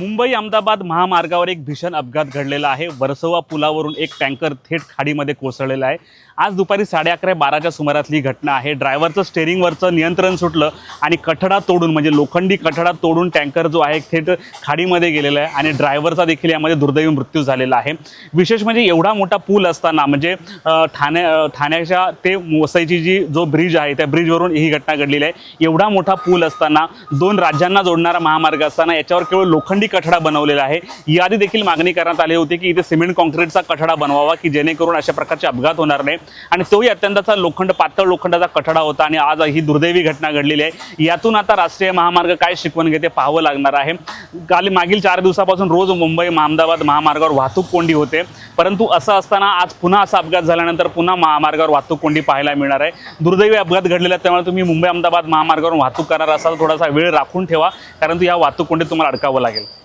मुंबई अहमदाबाद महामार्गावर एक भीषण अपघात घडलेला आहे. वर्सोवा पुलावरून एक टँकर थेट खाडीमध्ये कोसळलेला आहे. आज दुपारी साडे अकरा बाराच्या सुमारातली ही घटना आहे. ड्रायव्हरचं स्टेरिंगवरचं नियंत्रण सुटलं आणि कठडा तोडून म्हणजे लोखंडी कठडा तोडून टँकर जो आहे थेट खाडीमध्ये गेलेला आहे आणि ड्रायव्हरचा देखील यामध्ये दुर्दैवी मृत्यू झालेला आहे. विशेष म्हणजे एवढा मोठा पूल असताना म्हणजे ठाणे ठाण्याच्या ते वसईची जी जो ब्रिज आहे त्या ब्रिजवरून ही घटना घडलेली आहे. एवढा मोठा पूल असताना दोन राज्यांना जोडणारा महामार्ग असताना याच्यावर केवळ लोखंडी कठडा बनवलेला आहे. याआधी देखील मागणी करण्यात आली होती की इथे सिमेंट कॉन्क्रीटचा कठडा बनवावा की जेणेकरून अशा प्रकारचे अपघात होणार नाही. आणि तोही अत्यंतचा लोखंड पातळ लोखंडाचा कठडा होता आणि आज ही दुर्दैवी घटना घडलेली आहे. यातून आता राष्ट्रीय महामार्ग काय शिकवण घेते पाहावं लागणार आहे. काल मागील चार दिवसापासून रोज मुंबई अहमदाबाद महामार्गावर वाहतूक कोंडी होते. परंतु असं असताना आज पुन्हा असा अपघात झाल्यानंतर पुन्हा महामार्गावर वाहतूक कोंडी पाहायला मिळणार आहे. दुर्दैवी अपघात घडलेला त्यामुळे तुम्ही मुंबई अहमदाबाद महामार्गावर वाहतूक करणार असाल. थोडासा वेळ राखून ठेवा कारण या वाहतूक कोंडीत तुम्हाला अडकावं लागेल.